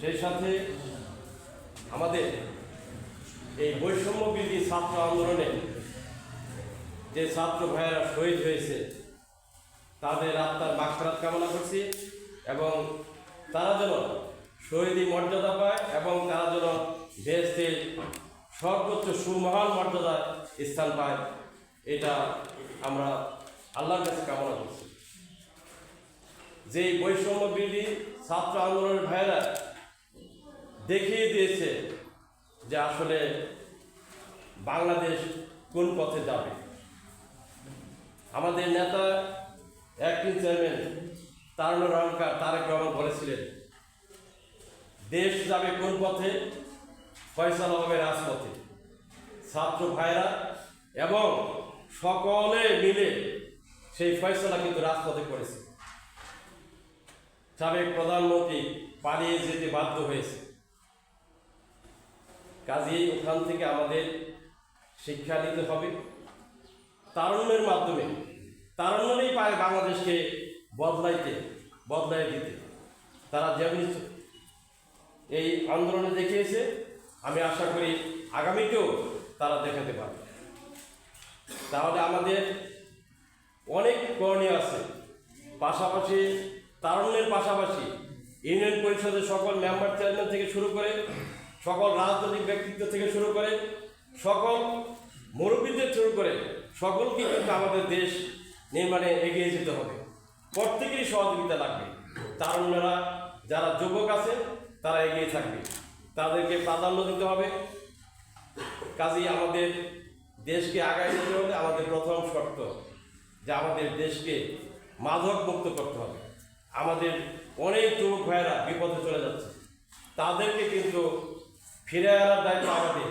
সেই সাথে আমাদের এই বৈষম্য বিরোধী ছাত্র আন্দোলনে যে ছাত্র ভাইয়েরা শহীদ হয়েছে, তাদের আত্মার মাগফিরাত কামনা করছি এবং তারা যেন শহীদী মর্যাদা পায় এবং তারা যেন দেশের সর্বোচ্চ সুমহান মর্যাদায় স্থান পায়, এটা আমরা আল্লাহর কাছে কামনা করছি। যে বৈষম্য বিরোধী ছাত্র আন্দোলনের ভাইয়েরা দেখিয়ে দিয়েছে যে আসলে বাংলাদেশ কোন পথে যাবে। আমাদের নেতা অ্যাক্টিং চেয়ারম্যান তারুণ রহমানকার তারেক রহমান বলেছিলেন, দেশ যাবে কোন পথে? ফয়সালা হবে রাজপথে। ছাত্র ভাইরা এবং সকলে মিলে সেই ফয়সলা কিন্তু রাজপথে করেছে। সাবেক প্রধানমন্ত্রী পালিয়ে যেতে বাধ্য হয়েছে। কাজেই ওখান থেকে আমাদের শিক্ষা নিতে হবে। তারুণ্যের মাধ্যমে, তারুণ্যই পায় বাংলাদেশকে বদলাইতে, বদলাই দিতে। তারা যেমনি এই আন্দোলনে দেখিয়েছে, আমি আশা করি আগামীতেও তারা দেখাতে পারবে। তাহলে আমাদের অনেক করণীয় আছে। পাশাপাশি, তারুণ্যের পাশাপাশি ইউনিয়ন পরিষদের সকল মেম্বার চেয়ারম্যান থেকে শুরু করে সকল রাজনৈতিক ব্যক্তিত্ব থেকে শুরু করে সকল মুরব্বীদের শুরু করে সকলকে কিন্তু আমাদের দেশ নির্মাণে এগিয়ে যেতে হবে। প্রত্যেকেরই সহযোগিতা লাগবে। তারুণ্যরা যারা যুবক আছে, তারা এগিয়ে থাকবে। তাদেরকে প্রাধান্য দিতে হবে। কাজেই আমাদের দেশকে আগায় যেতে হলে আমাদের প্রথম শর্ত যে আমাদের দেশকে মাদক মুক্ত করতে হবে। আমাদের অনেক যুবক ভাইয়েরা বিপদে চলে যাচ্ছে। তাদেরকে কিন্তু ফিরে আনার দায়িত্ব আমাদের,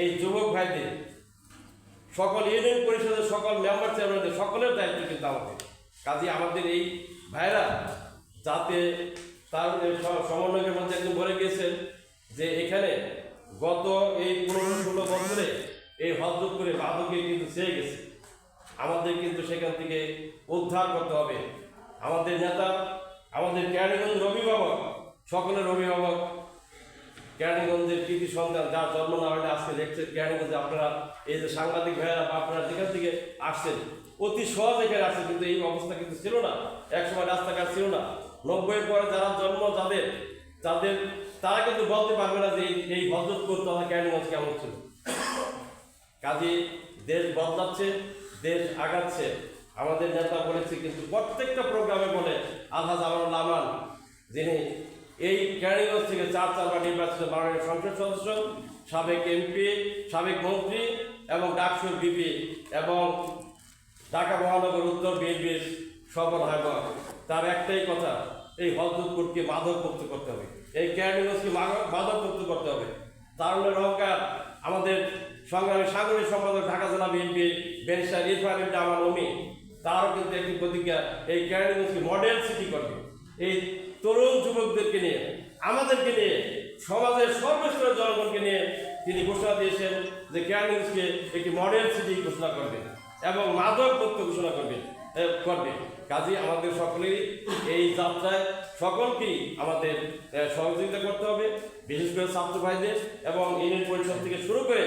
এই যুবক ভাইদের। সকল ইউনিয়ন পরিষদের সকল মেম্বার চেয়ারম্যানদের সকলের দায়িত্ব কিন্তু আমাদের। কাজে আমাদের এই ভাইরা যাতে তার সমন্বয়কের মধ্যে একজন বলে গিয়েছেন যে এখানে গত এই পনেরো ষোলো বছরে এই হজরতপুরে মাদকে কিন্তু চেয়ে গেছে। আমাদের কিন্তু সেখান থেকে উদ্ধার করতে হবে। আমাদের নেতা, আমাদের কেরানীগঞ্জের অভিভাবক সকলের অভিভাবক কেরানীগঞ্জের কৃতি সন্তান, যার জন্ম না হলে আজকে দেখছেন কেরানীগঞ্জে আপনারা, এই যে সাংবাদিক ভাইয়েরা বা আপনারা যেখান থেকে আসছেন, অতি সহজ এখানে আসছে কিন্তু এই অবস্থা কিন্তু ছিল না। একসময় রাস্তাঘাট ছিল না। নব্বইয়ের পরে যারা জন্ম, যাদের যাদের, তারা কিন্তু বলতে পারবে না যে এই- এই ভদ্রতপুর তথা কেরানীগঞ্জ কেমন ছিল। কাজে দেশ বদলাচ্ছে, দেশ আগাচ্ছে। আমাদের নেতা বলেছে কিন্তু প্রত্যেকটা প্রোগ্রামে বলে, আলহাজ আমার লামান যিনি এই ক্যারিগঞ্জ থেকে চার চারবার নির্বাচিত মাননীয় সংসদ সদস্য, সাবেক এমপি, সাবেক মন্ত্রী এবং ডাকসুর বিপি এবং ঢাকা মহানগর উত্তর বিএনপির সফল হাইবার তার একটাই কথা, এই হজরতপুরকে মাদক মুক্ত করতে হবে। এই ক্যারিগঞ্জকে মাদক মুক্ত করতে হবে। তারুণের অহংকার আমাদের সংগ্রামী সাগরী সম্পাদক ঢাকা জেলা বিএনপি ব্যারিস্টার ইরফান আমার অমি তারও কিন্তু একটি প্রতিজ্ঞা, এই ক্যারিগঞ্জকে মডেল সিটি করবে। এই তরুণ যুবকদেরকে নিয়ে, আমাদেরকে নিয়ে, সমাজের সর্বস্তরের জনগণকে নিয়ে তিনি ঘোষণা দিয়েছেন যে ক্যারিগঞ্জকে একটি মডেল সিটি ঘোষণা করবে এবং মাদক মুক্ত ঘোষণা করবে করবে। কাজে আমাদের সকলেরই এই যাত্রায় সকলকেই আমাদের সহযোগিতা করতে হবে, বিশেষ করে ছাত্র ভাইদের এবং ইউনিয়ন পরিষদ থেকে শুরু করে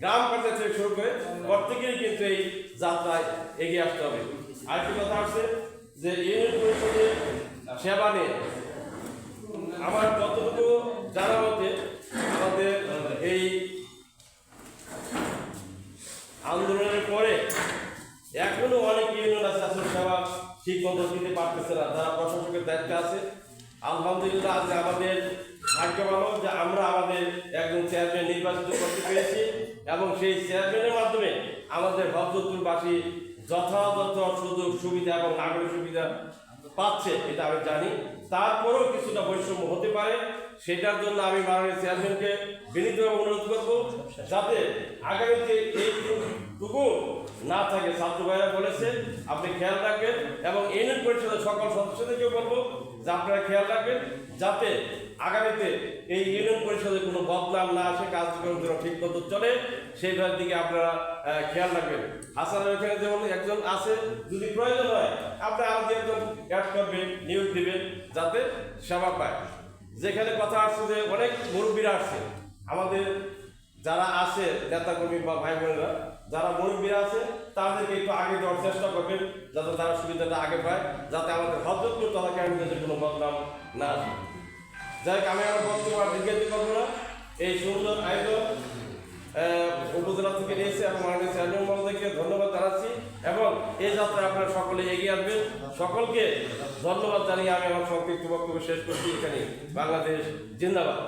গ্রাম পঞ্চায়েত থেকে শুরু করে প্রত্যেকেরই কিন্তু এই যাত্রায় এগিয়ে আসতে হবে। আরেকটি কথা আছে যে ইউনিয়ন পরিষদের সেবা নিয়ে আমার যতটুকু জানা মতে, আমাদের এই আন্দোলনের পরে এখনও অনেক ইউনিয়ন আছে আসলে সেবা ঠিক মতো দিতে পারতেছে না। যারা প্রশাসকের দায়িত্বে আছে, আলহামদুলিল্লাহ আজ আমাদের ভাগ্য ভালো যে আমরা আমাদের একজন চেয়ারম্যান নির্বাচিত করতে পেরেছি এবং সেই চেয়ারম্যানের মাধ্যমে আমাদের হজরতপুরবাসী যথাযথ সুযোগ, সুবিধা এবং নাগরিক সুবিধা পাচ্ছে, এটা আমি জানি। তারপরেও কিছুটা বৈষম্য হতে পারে। সেটার জন্য আমি মাননীয় চেয়ারম্যানকে বিনীতভাবে অনুরোধ করব যাতে আগামীতে এইটুকু না থাকে, ছাত্র ভাইরা বলেছে, আপনি খেয়াল রাখবেন এবং ইউনিয়ন পরিষদের সকল সদস্যদেরকেও বলব যে আপনারা খেয়াল রাখবেন যাতে আগামীতে এই ইউনিয়ন পরিষদে কোনো বদনাম না আসে কার্যক্রম যেন ঠিক মতো চলে সেইটার দিকে আপনারা খেয়াল রাখবেন। হাসানের ওখানে যেমন একজন আছে, যদি প্রয়োজন হয়, আপনি আরও দু একজন অ্যাড করবেন, নিয়োগ দেবেন, যাতে সেবা পায়। যেখানে কথা আসছে যে অনেক মুরব্বীরা আসছে। আমাদের যারা আছে, নেতাকর্মী বা ভাই বোনেরা যারা মুরব্বীরা আছে, তাদেরকে একটু আগে দেওয়ার চেষ্টা করবেন, যাতে তারা সুবিধাটা আগে পায়, যাতে আমাদের তথা ক্যান্ডিডেটের কোনো বদনাম না আসে। যাই আমি আমার বক্তব্য দীর্ঘায়িত করব না। এই সুন্দর আয়োজন উপজেলা থেকে নিয়েছে এবং মাননীয় চেয়ারম্যান মহোদয়কে ধন্যবাদ জানাচ্ছি এবং এই যাত্রায় আপনারা সকলে এগিয়ে আসবেন। সকলকে ধন্যবাদ জানিয়ে আমি আমার সংক্ষিপ্ত বক্তব্য শেষ করছি এখানে বাংলাদেশ জিন্দাবাদ।